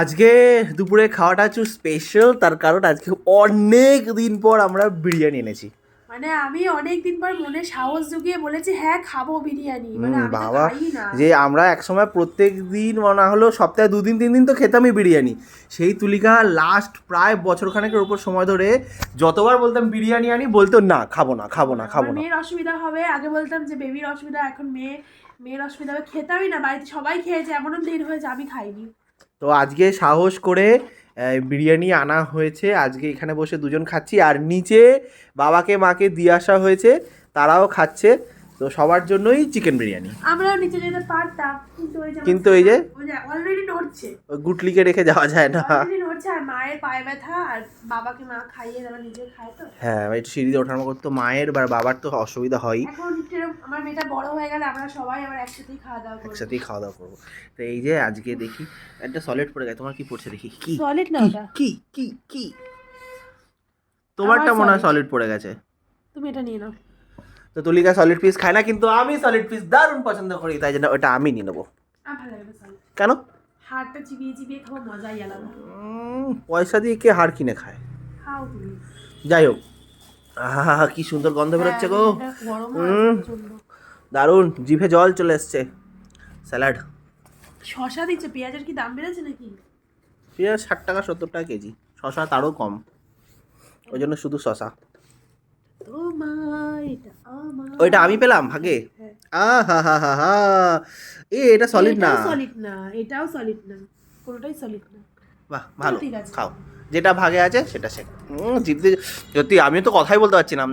আজকে দুপুরে খাওয়াটা একটু স্পেশাল তার কারণ আজকে অনেক দিন পর আমরা বিরিয়ানি এনেছি। মানে আমি অনেক দিন পর মনে সাহস জুগিয়ে বলেছি হ্যাঁ খাব বিরিয়ানি। মানে আমি তো বাবা খাই না। যে আমরা একসময় প্রত্যেক দিন না হলেও সপ্তাহে দুদিন তিন দিন তো খেতামই বিরিয়ানি। সেই তুলিকা লাস্ট প্রায় বছরখানেকের উপর সময় ধরে যতবার বলতাম বিরিয়ানি আনি বলতো না খাব না খাব না খাব আমার না মেয়ের অসুবিধা হবে। আগে বলতাম যে বেবির অসুবিধা এখন মেয়ে মেয়ের অসুবিধা হবে। খেতামই না বাড়িতে সবাই খেয়েছে এমনও দিন হয়েছে আমি খাইনি। তো আজকে সাহস করে বিরিয়ানি আনা হয়েছে। আজকে এখানে বসে দুজন খাচ্ছি। আর নিচে বাবাকে মাকে দিয়ে আসা হয়েছে। তারাও খাচ্ছে। তো সবার জন্যই চিকেন বিরিয়ানি। আমরাও নিচে যেতে পারতাম কিন্তু এই যে অলরেডি নড়ছে। গুটলিকে রেখে যাওয়া যায় না। নড়ছে আর মায়ের পায়ে ব্যথা আর বাবাকে মা খাইয়ে তারা নিজে খায় তো। হ্যাঁ একটু সিঁড়িতে ওঠানো করতো মায়ের বা বাবার তো অসুবিধা হয়ই। এখন মেয়েটা বড় হয়ে গেলে আমরা সবাই আবার একসাথেই খাওয়া দাওয়া করব। একসাথেই খাওয়া দাওয়া করব। তো এই যে আজকে দেখি একটা সলিড পড়ে গেছে। তোমার কি পড়ছে দেখি? কি? সলিড না কি? ওটা? কি? কি? কি? তোমারটা মনে হয় সলিড পড়ে গেছে। তুমি এটা নিয়ে নাও। তো তুলিকা সলিড পিস খায় না কিন্তু আমি সলিড পিস দারুণ পছন্দ করি তাই জন্য ওটা আমি নিয়ে নেব। কেন? হাড়টা চিবিয়ে চিবিয়ে খাব মজাই আলাদা। পয়সা দিয়ে কে হাড় কিনে খায়? যাই হোক। আহা কি সুন্দর গন্ধ বেরোচ্ছে গো। হ্যাঁ, গরম উম। প্রচণ্ড দারুণ জিভে জল চলে এসছে। স্যালাড। শশা দিচ্ছে পেঁয়াজের কি দাম বেড়েছে নাকি? পেঁয়াজ ষাট টাকা সত্তর টাকা কেজি। শশা তারও কম। ওই জন্য শুধু শশা। ওইটা আমি পেলাম ভাগে হ্যাঁ। আহা হা হা হা এ এটা সলিড না। সলিড না এটাও সলিড না। কোনোটাই সলিড না। বাহ ভালো। খাও। যেটা ভাগে আছে সেটা সে উম, জিভতে সত্যি আমি তো কথাই বলতে পারছি না।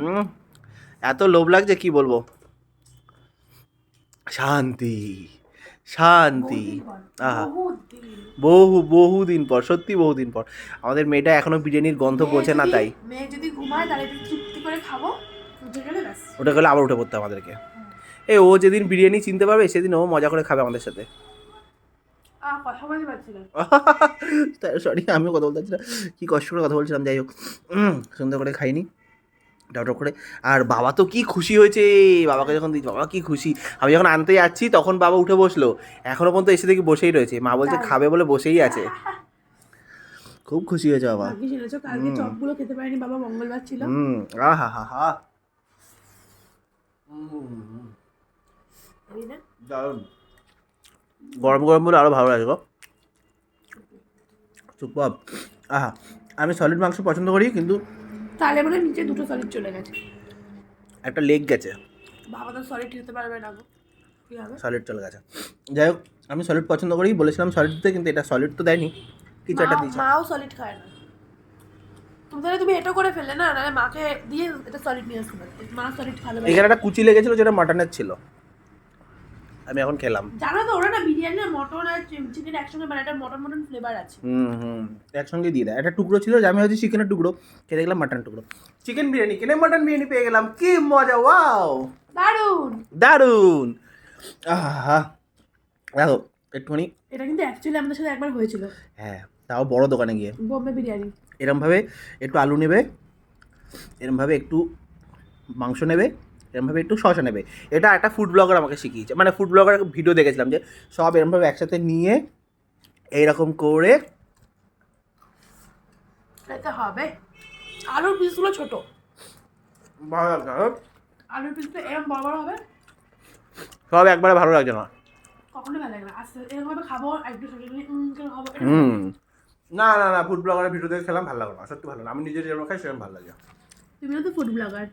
এত লোভ লাগছে কি বলব? শান্তি শান্তি। আহা। বহু বহুদিন পর সত্যি বহুদিন পর। আমাদের মেয়েটা এখনও বিরিয়ানির গন্ধ পৌঁছে না তাই। মেয়ে যদি ঘুমায় তাহলে তৃপ্তি করে খাব ওটা গেলে আবার উঠে পড়তে আমাদেরকে। এই ও যেদিন বিরিয়ানি চিনতে পারবে সেদিন ও মজা করে খাবে আমাদের সাথে। সরি আমিও কথা বলতে পারছি না। কী কষ্ট করে কথা বলছিলাম যাই হোক। সুন্দর করে খাইনি। ডাউটার করে। আর বাবা তো কি খুশি হয়েছে বাবাকে যখন দিচ্ছি বাবা কি খুশি। আমি যখন আনতে যাচ্ছি তখন বাবা উঠে বসল। এখনও পর্যন্ত এসে দেখি বসেই রয়েছে। মা বলছে খাবে বলে বসেই আছে। খুব খুশি হয়েছে বাবা। কালকে চপগুলো খেতে পারিনি বাবা মঙ্গলবার ছিল। হুম আহা হা হা। দারুণ। গরম গরম বলে আরও ভালো লাগে গো। সুপার। আহা আমি সলিড মাংস পছন্দ করি কিন্তু তাহলে মানে নিচে দুটো সলিড চলে গেছে। একটা লেগ গেছে। বাবা তো সলিড খেতে পারবে না গো। সলিড চলে গেছে। যাই হোক আমি সলিড পছন্দ করি বলেছিলাম সলিড দিতে কিন্তু এটা সলিড তো দেয়নি। কিছু একটা দিয়েছে। মাও সলিড খায় না। তুমি তাহলে তুমি এটা করে ফেললে না নাহলে মাকে দিয়ে এটা সলিড নিয়ে আসতে পারতে মা সলিড ভালো এখানে একটা কুচি লেগেছিল যেটা মাটনের ছিল। আমি এখন খেলাম। জানো তো ওরা না বিরিয়ানি আর মটন আর চিকেন একসঙ্গে বানায় একটা মটন মটন ফ্লেভার আছে। হুম হুম একসঙ্গে দিয়ে দেয়। একটা টুকরো ছিল আমি হচ্ছে চিকেনের টুকরো খেয়ে দেখলাম মাটন টুকরো। চিকেন বিরিয়ানি কিনে মাটন বিরিয়ানি পেয়ে গেলাম। কি মজা ওয়াও দারুণ দারুণ! আহা দেখো একটুখানি। এটা কিন্তু অ্যাকচুয়ালি আমাদের সাথে একবার হয়েছিল। হ্যাঁ তাও বড় দোকানে গিয়ে। বোম্বে বিরিয়ানি। এরমভাবে একটু আলু নেবে এরমভাবে একটু মাংস নেবে এরমভাবে একটু শসা নেবে। এটা একটা ফুড ব্লগার আমাকে শিখিয়েছে। মানে ফুড ব্লগার ভিডিও দেখেছিলাম যে সব এরমভাবে একসাথে নিয়ে এইরকম করে খেতে হবে। আলুর পিসগুলো ছোট। আলুর পিসগুলো এরকম বড় বড় হবে? সব একবারে ভালো লাগছে না। কখনো ভালো লাগে না। আস্তে এরকম ভাবে খাব একটু ছোট ছোট উম করে খাব হুম। না না না ফুড ব্লগারের ভিডিও দেখে খেলাম ভালো লাগল না। সত্যি ভালো না। আমি নিজে যেরকম খাই সেরকম ভালো লাগে। তুমিও তো food blogger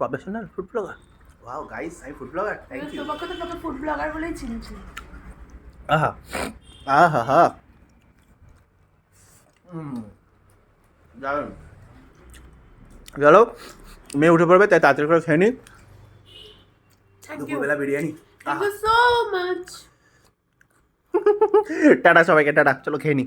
professional food blogger wow guys I food blogger thank you তোমাকে তো তোকে ফুড ব্লগার বলেই চিনছি। আহা। আহা হা। হুম। দারুণ চলো মেয়ে উঠে পড়বে তাই তাড়াতাড়ি করে খেয়ে নি। দুপুরবেলা biryani. Thank you so much tata সবাইকে টাটা। চলো খেয়ে নি।